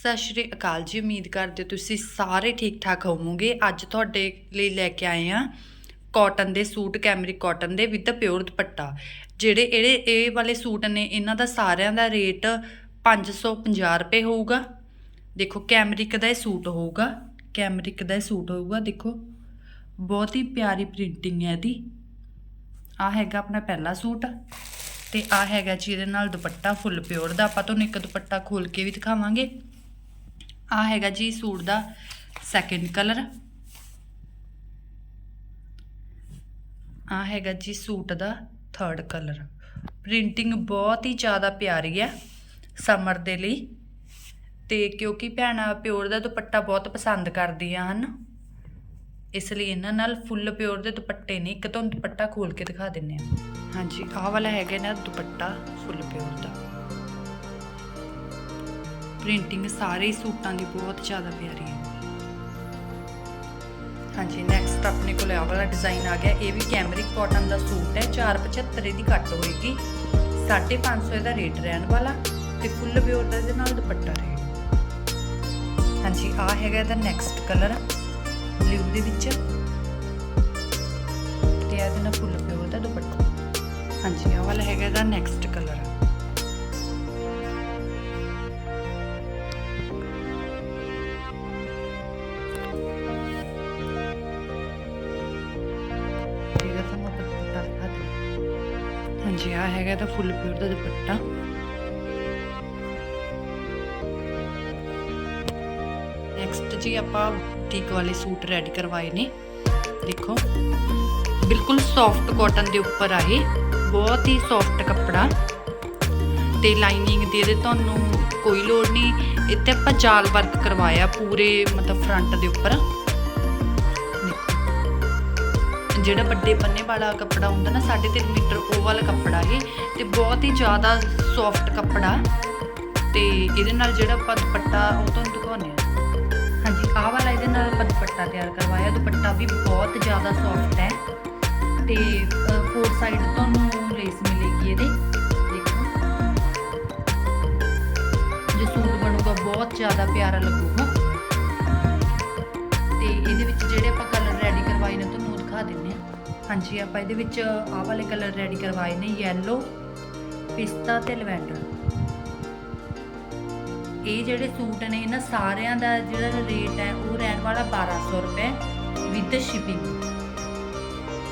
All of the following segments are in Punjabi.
ਸਤਿ ਸ਼੍ਰੀ ਅਕਾਲ ਜੀ, ਉਮੀਦ ਕਰਦੇ ਤੁਸੀਂ ਸਾਰੇ ਠੀਕ ਠਾਕ ਹੋਵੋਗੇ। ਅੱਜ ਤੁਹਾਡੇ ਲਈ ਲੈ ਕੇ ਆਏ ਆ ਕਾਟਨ ਦੇ ਸੂਟ ਕੈਮਰਿਕ ਕਾਟਨ ਦੇ ਵਿਦ ਪਿਓਰ ਦੁਪੱਟਾ। ਜਿਹੜੇ ਇਹਦੇ ਇਹ ਵਾਲੇ ਸੂਟ ਨੇ, ਇਹਨਾਂ ਦਾ ਸਾਰਿਆਂ ਦਾ ਰੇਟ 550 ਰੁਪਏ ਹੋਊਗਾ। ਦੇਖੋ ਕੈਮਰਿਕ ਦਾ ਇਹ ਸੂਟ ਹੋਊਗਾ ਕੈਮਰਿਕ ਦਾ ਇਹ ਸੂਟ ਹੋਊਗਾ, ਦੇਖੋ। ਬਹੁਤ ਹੀ ਪਿਆਰੀ ਪ੍ਰਿੰਟਿੰਗ ਹੈ ਇਹਦੀ। ਆ ਹੈਗਾ ਆਪਣਾ ਪਹਿਲਾ ਸੂਟ ਤੇ ਆ ਹੈਗਾ ਜੀ ਇਹਦੇ ਨਾਲ ਦੁਪੱਟਾ ਫੁੱਲ ਪਿਓਰ ਦਾ। ਆਪਾਂ ਤੁਹਾਨੂੰ ਇੱਕ ਦੁਪੱਟਾ ਖੋਲ ਕੇ ਵੀ ਦਿਖਾਵਾਂਗੇ। ਆ ਹੈਗਾ ਜੀ ਸੂਟ ਦਾ ਸੈਕੰਡ ਕਲਰ ਆ ਹੈਗਾ ਜੀ ਸੂਟ ਦਾ ਥਰਡ ਕਲਰ ਪ੍ਰਿੰਟਿੰਗ ਬਹੁਤ ਹੀ ਜ਼ਿਆਦਾ ਪਿਆਰੀ ਹੈ ਸਮਰ ਦੇ ਲਈ। ਤੇ ਕਿਉਂਕਿ ਭੈਣਾਂ ਪਿਓਰ ਦਾ ਦੁਪੱਟਾ ਬਹੁਤ ਪਸੰਦ ਕਰਦੀਆਂ ਹਨ। ਇਸ ਲਈ ਇਹਨਾਂ ਨਾਲ ਫੁੱਲ ਪਿਓਰ ਦੇ ਦੁਪੱਟੇ ਨੇ ਇੱਕ ਤੁਹਾਨੂੰ ਦੁਪੱਟਾ ਖੋਲ ਕੇ ਦਿਖਾ ਦਿੰਨੇ ਆ ਹਾਂਜੀ, ਆਹ ਵਾਲਾ ਹੈਗਾ ਨਾ ਦੁਪੱਟਾ ਫੁੱਲ ਪਿਓਰ ਦਾ। ਪ੍ਰਿੰਟਿੰਗ ਸਾਰੇ ਹੀ ਸੂਟਾਂ ਦੀ ਬਹੁਤ ਜ਼ਿਆਦਾ ਪਿਆਰੀ ਹੈ। ਹਾਂਜੀ ਨੈਕਸਟ ਆਪਣੇ ਕੋਲ ਆਹ ਵਾਲਾ ਡਿਜ਼ਾਈਨ ਆ ਗਿਆ। ਇਹ ਵੀ ਕੈਮਰਿਕ ਕਾਟਨ ਦਾ ਸੂਟ ਹੈ। 475 ਇਹਦੀ ਕੱਟ ਹੋਏਗੀ। 550 ਇਹਦਾ ਰੇਟ ਰਹਿਣ ਵਾਲਾ ਤੇ ਫੁੱਲ ਪਿਓਰ ਦਾ ਇਹਦੇ ਨਾਲ ਦੁਪੱਟਾ ਰਹੇਗਾ ਹਾਂਜੀ ਆ ਹੈਗਾ ਇਹਦਾ ਨੈਕਸਟ ਕਲਰ ਬਲੂ ਦੇ ਵਿੱਚ। ਤੇ ਇਹਦੇ ਨਾਲ ਫੁੱਲ ਪਿਓਰ ਦਾ ਦੁਪੱਟਾ। ਹਾਂਜੀ, ਆਹ ਵਾਲਾ ਹੈਗਾ ਇਹਦਾ ਨੈਕਸਟ ਕਲਰ ਹਾਂਜੀ ਆ ਹੈਗਾ ਇਹਦਾ ਫੁੱਲ ਪਿਓਰ ਦਾ ਦੁਪੱਟਾ। ਨੈਕਸਟ ਜੀ ਆਪਾਂ ਟੀਕ ਵਾਲੇ ਸੂਟ ਰੈਡੀ ਕਰਵਾਏ ਨੇ। ਦੇਖੋ, ਬਿਲਕੁਲ ਸੌਫਟ ਕਾਟਨ ਦੇ ਉੱਪਰ ਆਏ, ਬਹੁਤ ਹੀ ਸੌਫਟ ਕੱਪੜਾ। ਤੇ ਲਾਈਨਿੰਗ ਦੇ ਦੇ ਤੁਹਾਨੂੰ ਕੋਈ ਲੋੜ ਨਹੀਂ। ਇੱਥੇ ਆਪਾਂ ਜਾਲ ਵਰਕ ਕਰਵਾਇਆ ਪੂਰੇ ਮਤਲਬ ਫਰੰਟ ਦੇ ਉੱਪਰ। ਜਿਹੜਾ ਵੱਡੇ ਪੰਨੇ ਵਾਲਾ ਕੱਪੜਾ ਹੁੰਦਾ ਨਾ 3.5 ਮੀਟਰ ਉਹ ਵਾਲਾ ਕੱਪੜਾ ਇਹ, ਤੇ ਬਹੁਤ ਹੀ ਜ਼ਿਆਦਾ ਸੌਫਟ ਕੱਪੜਾ। ਤੇ ਇਹਦੇ ਨਾਲ ਜਿਹੜਾ ਆਪਾਂ ਦੁਪੱਟਾ ਉਹ ਤੁਹਾਨੂੰ ਦਿਖਾਉਂਦੇ ਆ ਹਾਂਜੀ, ਆਹ ਵਾਲਾ ਇਹਦੇ ਨਾਲ ਆਪਾਂ ਦੁਪੱਟਾ ਤਿਆਰ ਕਰਵਾਇਆ। ਦੁਪੱਟਾ ਵੀ ਬਹੁਤ ਜ਼ਿਆਦਾ ਸੌਫਟ ਹੈ। ਤੇ ਫੋਰ ਸਾਈਡ ਤੁਹਾਨੂੰ ਲੇਸ ਮਿਲੇਗੀ ਇਹਦੇ। ਦੇਖੋ। ਜੇ ਸੂਟ ਬਣੂਗਾ, ਬਹੁਤ ਜ਼ਿਆਦਾ ਪਿਆਰਾ ਲੱਗੂਗਾ। ਤੇ ਇਹਦੇ ਵਿੱਚ ਜਿਹੜੇ ਆਪਾਂ ਕਲਰ ਹਾਂਜੀ, ਆਪਾਂ ਇਹਦੇ ਵਿੱਚ ਆਹ ਵਾਲੇ ਕਲਰ ਰੈਡੀ ਕਰਵਾਏ ਨੇ ਯੈਲੋ ਪਿਸਤਾ ਤੇ ਲਵੈਂਡਰ ਇਹ ਜਿਹੜੇ ਸੂਟ ਨੇ ਇਹਨਾਂ ਸਾਰਿਆਂ ਦਾ ਜਿਹੜਾ ਰੇਟ ਹੈ, ਉਹ ਰਹਿਣ ਵਾਲਾ 1200 ਰੁਪਏ ਵਿਦ ਸ਼ਿਪਿੰਗ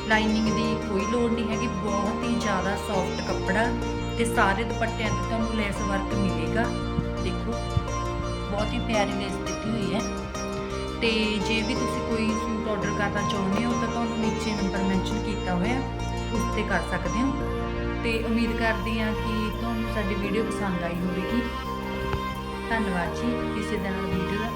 ਲਾਈਨਿੰਗ ਦੀ ਕੋਈ ਲੋੜ ਨਹੀਂ ਹੈਗੀ, ਬਹੁਤ ਹੀ ਜ਼ਿਆਦਾ ਸੌਫਟ ਕੱਪੜਾ ਤੇ ਸਾਰੇ ਦੁਪੱਟਿਆਂ ਤੇ ਤੁਹਾਨੂੰ ਲੈਸ ਵਰਕ ਮਿਲੇਗਾ। ਦੇਖੋ, ਬਹੁਤ ਹੀ ਪਿਆਰੀ ਲੈਸ ਦਿੱਤੀ ਹੋਈ ਹੈ। ਤੇ ਜੇ ਵੀ ਤੁਸੀਂ ਕੋਈ ਸੂਟ ਆਰਡਰ ਕਰਨਾ ਚਾਹੁੰਦੇ ਹੋ, ਤਾਂ ਤੁਹਾਨੂੰ ਨੀਚੇ ਤੇ ਕਰ ਸਕਦੇ ਹੋ। ਤੇ ਉਮੀਦ ਕਰਦੀ ਹਾਂ ਕਿ ਤੁਹਾਨੂੰ ਸਾਡੀ ਵੀਡੀਓ ਪਸੰਦ ਆਈ ਹੋਵੇਗੀ। ਧੰਨਵਾਦ ਜੀ। ਇਸੇ ਤਰ੍ਹਾਂ ਵੀਡੀਓ ਦਾ